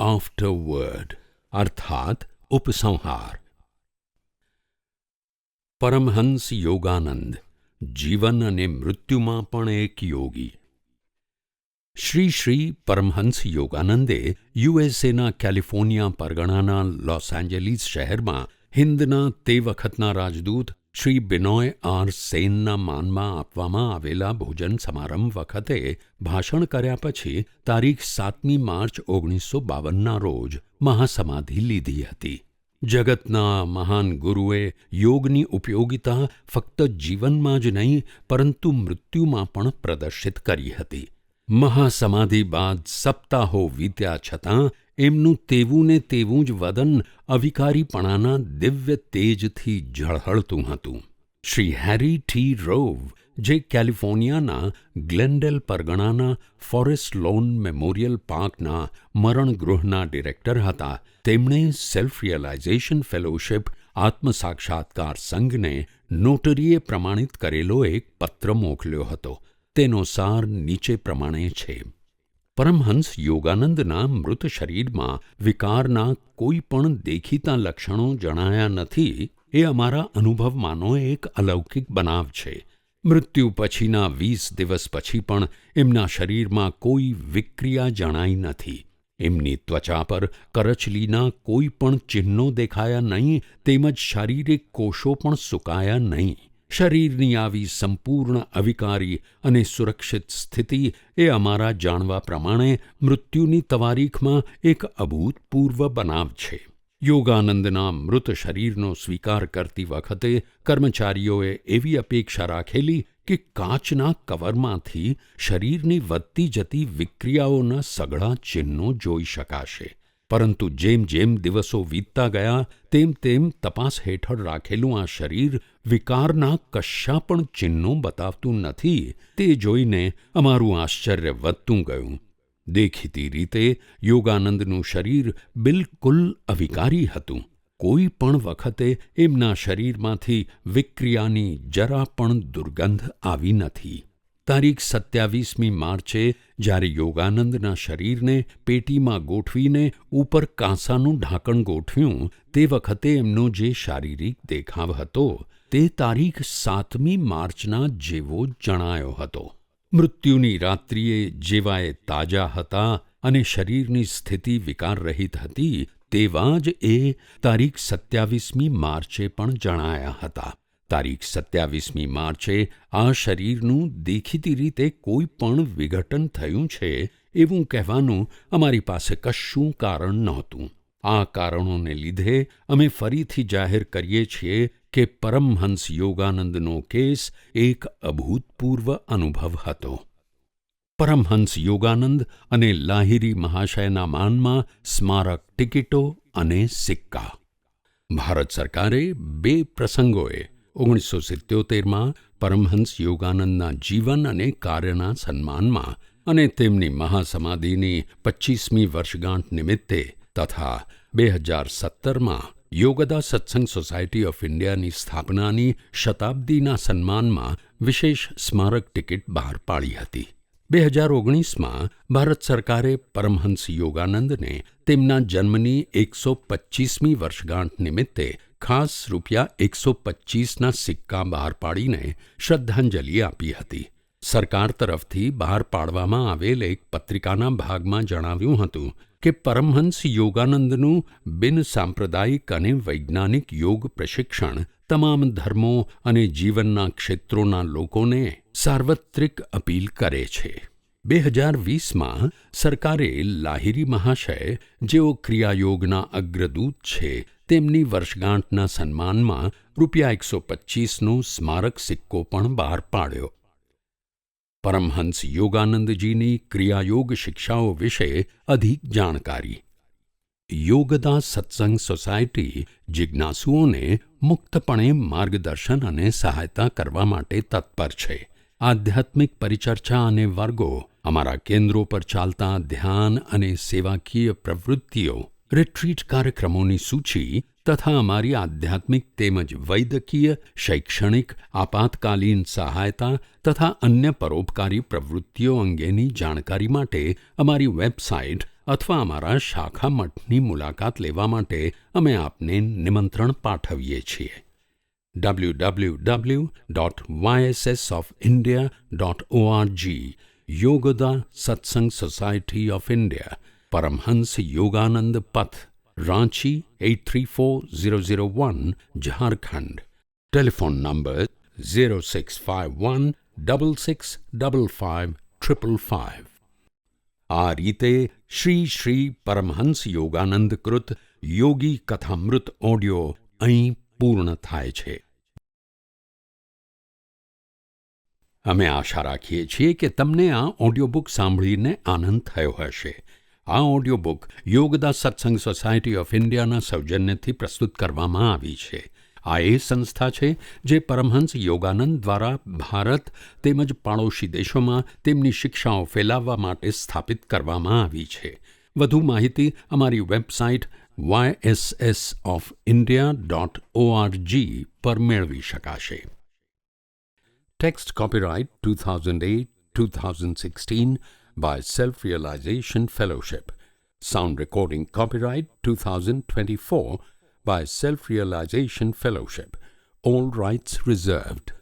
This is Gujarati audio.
આફ્ટરવર્ડ અર્થાત ઉપસંહાર. પરમહંસ યોગાનંદ, જીવન અને મૃત્યુમાં પણ એક યોગી. શ્રી શ્રી પરમહંસ યોગાનંદે યુએસએના કેલિફોર્નિયા પરગણાના લોસ એન્જલિસ શહેરમાં હિન્દના તે વખતના રાજદૂત શ્રી બિનોય આર સેનના માનમાં આપવામાં આવેલા ભોજન સમારંભ વખતે ભાષણ કર્યા પછી તારીખ સાતમી માર્ચ ઓગણીસો બાવનના રોજ મહાસમાધિ લીધી હતી. જગતના મહાન ગુરુએ યોગની ઉપયોગિતા ફક્ત જીવનમાં જ નહીં, પરંતુ મૃત્યુમાં પણ પ્રદર્શિત કરી હતી. મહાસમાધિ બાદ સપ્તાહો વીત્યા છતાં એમનું તેવું ને તેવું જ વદન અવિકારીપણાના દિવ્ય તેજથી ઝળહળતું હતું. શ્રી હેરી ટી રોવ, જે કેલિફોર્નિયાના ગ્લેન્ડેલ પરગણાના ફોરેસ્ટ લોન મેમોરિયલ પાર્કના મરણગૃહના ડિરેક્ટર હતા, તેમણે સેલ્ફ રિયલાઇઝેશન ફેલોશિપ આત્મસાક્ષાત્કાર સંઘને નોટરીએ પ્રમાણિત કરેલો એક પત્ર મોકલ્યો હતો. તેનો સાર નીચે પ્રમાણે છે. પરમહંસ યોગાનંદના મૃત શરીરમાં વિકારના કોઈ પણ દેખીતા લક્ષણો જણાયા નથી, એ અમારા અનુભવમાંનો એક અલૌકિક બનાવ છે. મૃત્યુ પછીના વીસ દિવસ પછી પણ એમના શરીરમાં કોઈ વિક્રિયા જણાઈ નથી. એમની ત્વચા પર કરચલીના કોઈ પણ ચિહ્નો દેખાયા નહીં, તેમજ શારીરિક કોષો પણ સુકાયા નહીં. શરીરની આવી સંપૂર્ણ અવિકારી અને સુરક્ષિત સ્થિતિ એ અમારા જાણવા પ્રમાણે મૃત્યુની તવારીખમાં એક અભૂતપૂર્વ બનાવ છે. યોગાનંદના મૃત શરીરનો સ્વીકાર કરતી વખતે કર્મચારીઓએ એવી અપેક્ષા રાખેલી કે કાચના કવરમાંથી શરીરની વધતી જતી વિક્રિયાઓના સઘળા ચિહ્નો જોઈ શકાશે. પરંતુ જેમ જેમ દિવસો વીતતા ગયા, તેમ તેમ તપાસ હેઠળ રાખેલું આ શરીર વિકારના કશા પણ ચિહ્નો બતાવતું નથી, તે જોઈને અમારું આશ્ચર્ય વધતું ગયું. દેખીતી રીતે યોગાનંદનું શરીર બિલકુલ અવિકારી હતું. કોઈ પણ વખતે એમના શરીરમાંથી વિક્રિયાની જરા પણ દુર્ગંધ આવી નથી. તારીખ સત્યાવીસમી માર્ચે જ્યારે યોગાનંદના શરીરને પેટીમાં ગોઠવીને ઉપર કાંસાનું ઢાંકણ ગોઠવ્યું, તે વખતે એમનો જે શારીરિક દેખાવ હતો, તે તારીખ સાતમી માર્ચના જેવો જણાયો હતો. મૃત્યુની રાત્રિએ જેવાએ તાજા હતા અને શરીરની સ્થિતિ વિકાર રહિત હતી, તેવા જ એ તારીખ સત્યાવીસમી માર્ચે પણ જણાયા હતા. તારીખ સત્યાવીસમી માર્ચે આ શરીરનું દેખીતી રીતે કોઈ પણ વિઘટન થયું છે એવું કહેવાનું અમારી પાસે કશું કારણ નહોતું. આ કારણોને લીધે અમે ફરીથી જાહેર કરીએ છીએ કે પરમહંસ યોગાનંદનો કેસ એક અભૂતપૂર્વ અનુભવ હતો. પરમહંસ યોગાનંદ અને લાહિરી મહાશયના માનમાં સ્મારક ટિકિટો અને સિક્કા. ભારત સરકારે બે પ્રસંગોએ ઓગણીસો સિત્યોતેરમાં પરમહંસ યોગાનંદના જીવન અને કાર્યના સન્માનમાં અને તેમની મહાસમાધિની પચ્ચીસમી વર્ષગાંઠ નિમિત્તે તથા બે હજાર સત્તરમાં યોગદા સત્સંગ સોસાયટી ઓફ ઇન્ડિયાની સ્થાપનાની શતાબ્દીના સન્માનમાં વિશેષ સ્મારક ટિકિટ બહાર પાડી હતી. બે હજાર ઓગણીસમાં ભારત સરકારે પરમહંસ યોગાનંદને તેમના જન્મની એકસો પચ્ચીસમી વર્ષગાંઠ નિમિત્તે ખાસ રૂપિયા એકસો પચ્ચીસના સિક્કા બહાર પાડીને શ્રદ્ધાંજલિ આપી હતી. સરકાર તરફથી બહાર પાડવામાં આવેલ એક પત્રિકાના ભાગમાં જણાવ્યું હતું કે પરમહંસ યોગાનંદનું બિન સાંપ્રદાયિક અને વૈજ્ઞાનિક યોગ પ્રશિક્ષણ તમામ ધર્મો અને જીવનના ક્ષેત્રોના લોકોને સાર્વત્રિક અપીલ કરે છે. બે હજાર વીસમાં સરકારે લાહિરી મહાશય, જેઓ ક્રિયાયોગના અગ્રદૂત છે, તેમની વર્ષગાંઠના સન્માનમાં રૂપિયા એકસો પચ્ચીસનો સ્મારક સિક્કો પણ બહાર પાડ્યો. પરમહંસ યોગાનંદજીની ક્રિયાયોગ શિક્ષાઓ વિશે અધિક જાણકારી. યોગદા સત્સંગ સોસાયટી જિજ્ઞાસુઓને મુક્તપણે માર્ગદર્શન અને સહાયતા કરવા માટે તત્પર છે. આધ્યાત્મિક પરિચર્ચા અને વર્ગો અમારા કેન્દ્રો પર ચાલતા ધ્યાન અને સેવાકીય પ્રવૃત્તિઓ રિટ્રીટ કાર્યક્રમોની સૂચિ તથા અમારી આધ્યાત્મિક તેમજ વૈદકીય શૈક્ષણિક, આપાતકાલીન સહાયતા તથા અન્ય પરોપકારી પ્રવૃત્તિઓ અંગેની જાણકારી માટે અમારી વેબસાઇટ અથવા અમારા શાખા મઠની મુલાકાત લેવા માટે અમે આપને નિમંત્રણ પાઠવીએ છીએ. www.yssofindia.org Yogoda Satsanga society of India Paramahansa Yogananda Path Ranchi at three four zero zero one Jharkhand telephone number zero six five one double six double five triple five આ રીતે શ્રી શ્રી પરમહંસ યોગાનંદ કૃત યોગી કથામૃત ઓડિયો અહીં પૂર્ણ થાય છે અમે આશા રાખીએ છીએ કે તમને આ ઓડિયો બુક સાંભળીને આનંદ થયો હશે. આ audio book Yogoda Satsanga society of ઇન્ડિયાના સૌજન્યથી પ્રસ્તુત કરવામાં આવી છે. આ એ સંસ્થા છે જે પરમહંસ યોગાનંદ દ્વારા ભારત તેમજ પાડોશી દેશોમાં તેમની શિક્ષાઓ ફેલાવવા માટે સ્થાપિત કરવામાં આવી છે. વધુ માહિતી અમારી website Y S S of India dot O R G પર મેળવી શકાશે. Text copyright 2008 2016 by Self Realization Fellowship. Sound recording copyright 2024 by Self Realization Fellowship. All rights reserved.